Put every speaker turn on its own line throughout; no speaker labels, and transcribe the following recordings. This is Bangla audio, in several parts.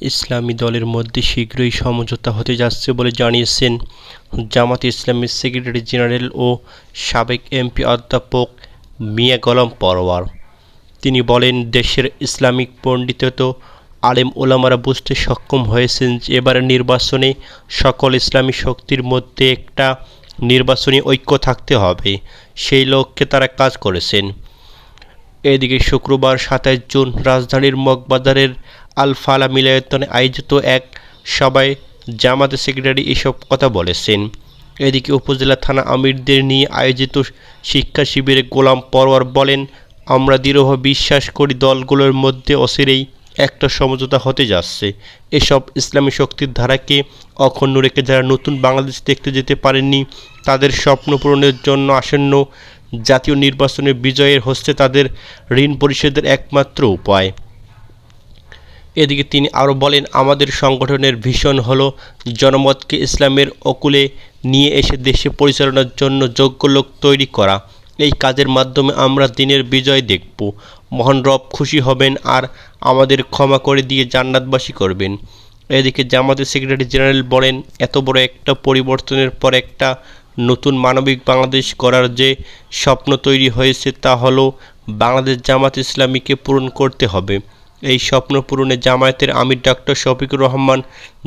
ইসলামী দলের মধ্যে শীঘ্রই সমঝোতা হতে যাচ্ছে বলে জানিয়েছেন জামাত ইসলামীর সেক্রেটারি জেনারেল ও সাবেক এমপি অধ্যাপক মিয়া গোলাম পরওয়ার। তিনি বলেন, দেশের ইসলামিক পণ্ডিতত আলেম ওলামারা বুঝতে সক্ষম হয়েছেন যে এবারের নির্বাচনে সকল ইসলামী শক্তির মধ্যে একটা নির্বাচনী ঐক্য থাকতে হবে, সেই লক্ষ্যে তারা কাজ করেছেন। এদিকে শুক্রবার সাতাইশ জুন রাজধানীর মগবাজারের আল ফালা মিলায়তনে আয়োজিত এক সভায় জামাতের সেক্রেটারি এসব কথা বলেছেন। এদিকে উপজেলা থানা আমিরদের নিয়ে আয়োজিত শিক্ষা শিবিরে গোলাম পরোয়ার বলেন, আমরা দৃঢ়ভাবে বিশ্বাস করি দলগুলোর মধ্যে অচিরেই একটা সমঝোতা হতে যাচ্ছে। এসব ইসলামী শক্তির ধারাকে অখণ্ড রেখে যারা নতুন বাংলাদেশ দেখতে যেতে পারেননি, তাদের স্বপ্ন পূরণের জন্য আসন্ন জাতীয় নির্বাচনে বিজয়ের হচ্ছে তাদের ঋণ পরিশোধের একমাত্র উপায়। এদিকে তিনি আরও বলেন, আমাদের সংগঠনের ভীষণ হলো জনমতকে ইসলামের অকুলে নিয়ে এসে দেশে পরিচালনার জন্য যোগ্য লোক তৈরি করা। এই কাজের মাধ্যমে আমরা দিনের বিজয় দেখব। মহান রব খুশি হবেন আর আমাদের ক্ষমা করে দিয়ে জান্নাতবাসী করবেন। এদিকে জামাতের সেক্রেটারি জেনারেল বলেন, এত বড় একটা পরিবর্তনের পর একটা নতুন মানবিক বাংলাদেশ করার যে স্বপ্ন তৈরি হয়েছে তা হলো বাংলাদেশ জামাত ইসলামীকে পূরণ করতে হবে। এই স্বপ্ন পূরণে জামায়াতের আমির ডক্টর শফিকুর রহমান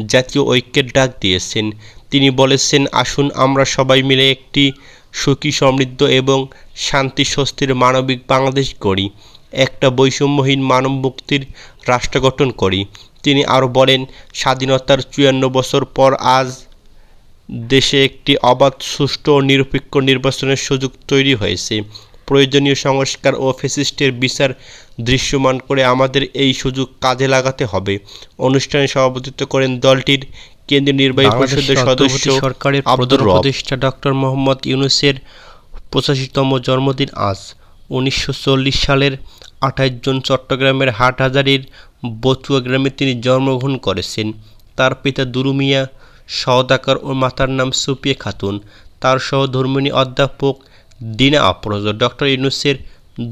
জাতীয় ঐক্যের ডাক দিয়েছেন। তিনি বলেছেন, আসুন, আমরা সবাই মিলে একটি সুখী, সমৃদ্ধ এবং শান্তি স্বস্তির মানবিক বাংলাদেশ গড়ি। একটা বৈষম্যহীন মানব মুক্তির রাষ্ট্র গঠন করি। তিনি আরও বলেন, স্বাধীনতার চুয়ান্ন বছর পর আজ দেশে একটি অবাধ, সুষ্ঠু ও নিরপেক্ষ নির্বাচনের সুযোগ তৈরি হয়েছে। প্রয়োজনীয় সংস্কার ও ফেসিস্টের বিচার দৃশ্যমান করে আমাদের এই সুযোগ কাজে লাগাতে হবে। অনুষ্ঠানে সভাপতিত্ব করেন দলটির কেন্দ্রীয় নির্বাহী পরিষদের সদস্য সরকারের প্রধান উপদেষ্টা ডক্টর মোহাম্মদ ইউনুসের পঁচাশিতম জন্মদিন আজ উনিশশো চল্লিশ সালের আঠাশ জুন চট্টগ্রামের হাটহাজারীর বচুয়া গ্রামে তিনি জন্মগ্রহণ করেছেন। তার পিতা দুরু মিয়া সওদাকর ও মাতার নাম সুপিয়া খাতুন। তার সহধর্মিণী অধ্যাপক দিনা আফরোজ ডক্টর ইউনুসের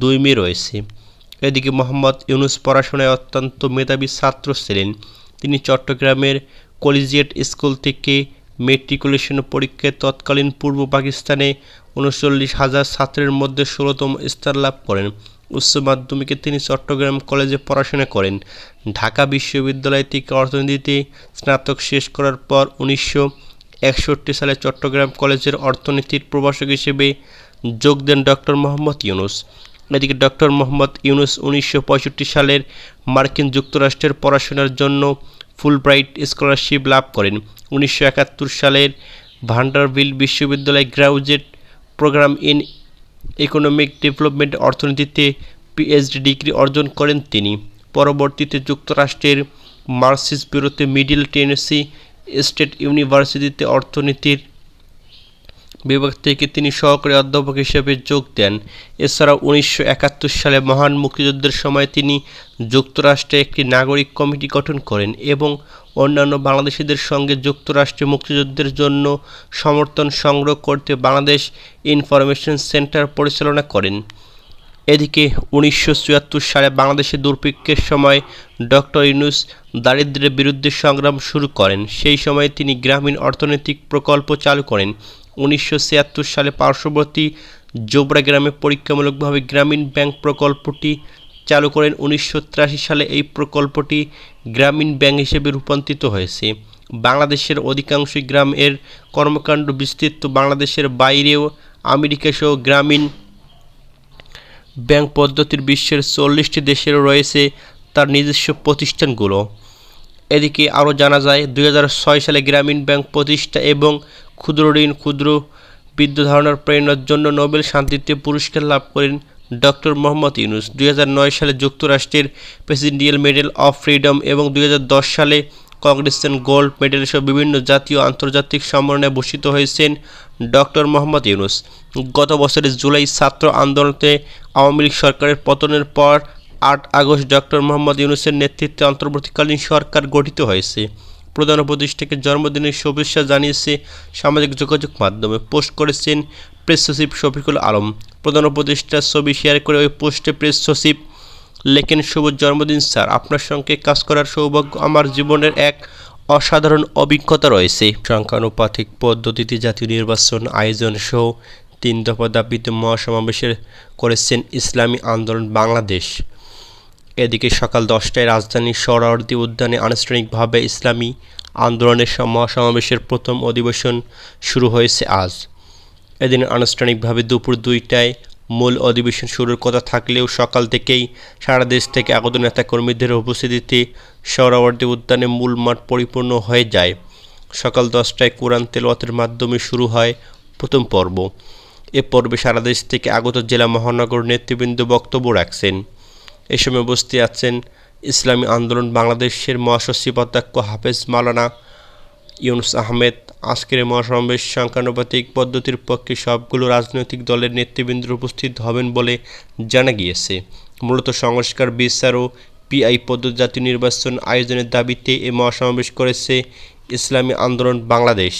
দুই মেয়ে রয়েছে। এদিকে মোহাম্মদ ইউনুস পড়াশোনায় অত্যন্ত মেধাবী ছাত্র ছিলেন। তিনি চট্টগ্রামের কলেজিয়েট স্কুল থেকে মেট্রিকুলেশন পরীক্ষায় তৎকালীন পূর্ব পাকিস্তানে উনচল্লিশ হাজার ছাত্রের মধ্যে ষোলোতম স্থান লাভ করেন। উচ্চ মাধ্যমিকে তিনি চট্টগ্রাম কলেজে পড়াশোনা করেন। ঢাকা বিশ্ববিদ্যালয় থেকে অর্থনীতিতে স্নাতক শেষ করার পর উনিশশো একষট্টি সালে চট্টগ্রাম কলেজের অর্থনীতির প্রভাষক হিসেবে যোগ দেন ডক্টর মোহাম্মদ ইউনুস। এদিকে ডক্টর মোহাম্মদ ইউনুস উনিশশো পঁয়ষট্টি সালের মার্কিন যুক্তরাষ্ট্রের পড়াশোনার জন্য ফুলব্রাইট স্কলারশিপ লাভ করেন। উনিশশো একাত্তর সালের ভান্ডারভিল বিশ্ববিদ্যালয় graduate programme in economic development অর্থনীতিতে পিএইচডি ডিগ্রি অর্জন করেন তিনি। পরবর্তীতে যুক্তরাষ্ট্রের মার্সিস বিরুদ্ধে মিডিল টেনেসি স্টেট ইউনিভার্সিটিতে অর্থনীতির বিভাগ থেকে তিনি সহকারী অধ্যাপক হিসেবে যোগ দেন। এছাড়াও উনিশশো একাত্তর সালে মহান মুক্তিযুদ্ধের সময় তিনি যুক্তরাষ্ট্রে একটি নাগরিক কমিটি গঠন করেন এবং অন্যান্য বাংলাদেশিদের সঙ্গে যুক্তরাষ্ট্রে মুক্তিযুদ্ধের জন্য সমর্থন সংগ্রহ করতে বাংলাদেশ ইনফরমেশন সেন্টার পরিচালনা করেন। এদিকে উনিশশো চুয়াত্তর সালে বাংলাদেশে দুর্ভিক্ষের সময় ডক্টর ইউনুস দারিদ্র্যের বিরুদ্ধে সংগ্রাম শুরু করেন। সেই সময় তিনি গ্রামীণ অর্থনৈতিক প্রকল্প চালু করেন। উনিশশো ছিয়াত্তর সালে পার্শ্ববর্তী জোবরা গ্রামে পরীক্ষামূলকভাবে গ্রামীণ ব্যাংক প্রকল্পটি চালু করেন। উনিশশো তিরাশি সালে এই প্রকল্পটি গ্রামীণ ব্যাংক হিসেবে রূপান্তরিত হয়েছে। বাংলাদেশের অধিকাংশ গ্রাম এর কর্মকাণ্ড বিস্তৃত। বাংলাদেশের বাইরেও আমেরিকা সহ গ্রামীণ ব্যাংক পদ্ধতির বিশ্বের চল্লিশটি দেশের রয়েছে তার নিজস্ব প্রতিষ্ঠানগুলো। এদিকে আরও জানা যায় দু হাজার ছয় সালে গ্রামীণ ব্যাংক প্রতিষ্ঠা এবং ক্ষুদ্র ঋণ, ক্ষুদ্র বিদ্যুৎ ধারণার প্রেরণার জন্য নোবেল শান্তিতে পুরস্কার লাভ করেন ডক্টর মোহাম্মদ ইউনুস। দুই হাজার নয় সালে যুক্তরাষ্ট্রের প্রেসিডেন্টিয়াল মেডেল অফ ফ্রিডম এবং দুই হাজার দশ সালে কংগ্রেসেন গোল্ড মেডেল সহ বিভিন্ন জাতীয় আন্তর্জাতিক সম্মাননায় ভূষিত হয়েছেন ডক্টর মোহাম্মদ ইউনুস। গত বছরের জুলাই ছাত্র আন্দোলনে আওয়ামী লীগ সরকারের পতনের পর আট আগস্ট ডক্টর মোহাম্মদ ইউনুসের নেতৃত্বে অন্তর্বর্তীকালীন সরকার গঠিত হয়েছে। প্রধান উপদেষ্টাকে জন্মদিনের শুভেচ্ছা জানিয়েছে সামাজিক যোগাযোগ মাধ্যমে। পোস্ট করেছেন প্রেস সচিব শফিকুল আলম। প্রধান উপদেষ্টার ছবি শেয়ার করে ওই পোস্টে প্রেস সচিব লেখেন, শুভ জন্মদিন, স্যার। আপনার সঙ্গে কাজ করার সৌভাগ্য আমার জীবনের এক অসাধারণ অভিজ্ঞতা রয়েছে। সংখ্যানুপাতিক পদ্ধতিতে জাতীয় নির্বাচন আয়োজন সহ তিন দফা দাবিতে মহাসমাবেশের করেছেন ইসলামী আন্দোলন বাংলাদেশ। এদিকে সকাল দশটায় রাজধানীর সোহরাওয়ার্দী উদ্যানে আনুষ্ঠানিকভাবে ইসলামী আন্দোলনের সম- মহাসমাবেশের প্রথম অধিবেশন শুরু হয়েছে আজ। এদিন আনুষ্ঠানিকভাবে দুপুর দুইটায় মূল অধিবেশন শুরুর কথা থাকলেও সকাল থেকেই সারা দেশ থেকে আগত নেতাকর্মীদের উপস্থিতিতে সোহরাওয়ার্দী উদ্যানে মূল মাঠ পরিপূর্ণ হয়ে যায়। সকাল দশটায় কোরআন তেলাওয়াতের মাধ্যমে শুরু হয় প্রথম পর্ব। এ পর্বে সারা দেশ থেকে আগত জেলা মহানগর নেতৃবৃন্দ বক্তব্য রাখছেন। এ সময় উপস্থিত আছেন ইসলামী আন্দোলন বাংলাদেশের মহাসচিব অধ্যক্ষ হাফেজ মালানা ইউনুস আহমেদ। আজকের মহাসমাবেশ সংখ্যানুপাতিক পদ্ধতির পক্ষে সবগুলো রাজনৈতিক দলের নেতৃবৃন্দ উপস্থিত হবেন বলে জানা গিয়েছে। মূলত সংস্কার, বিচার ও পিআই পদ্ধতি জাতীয় নির্বাচন আয়োজনের দাবিতে এ মহাসমাবেশ করেছে ইসলামী আন্দোলন বাংলাদেশ।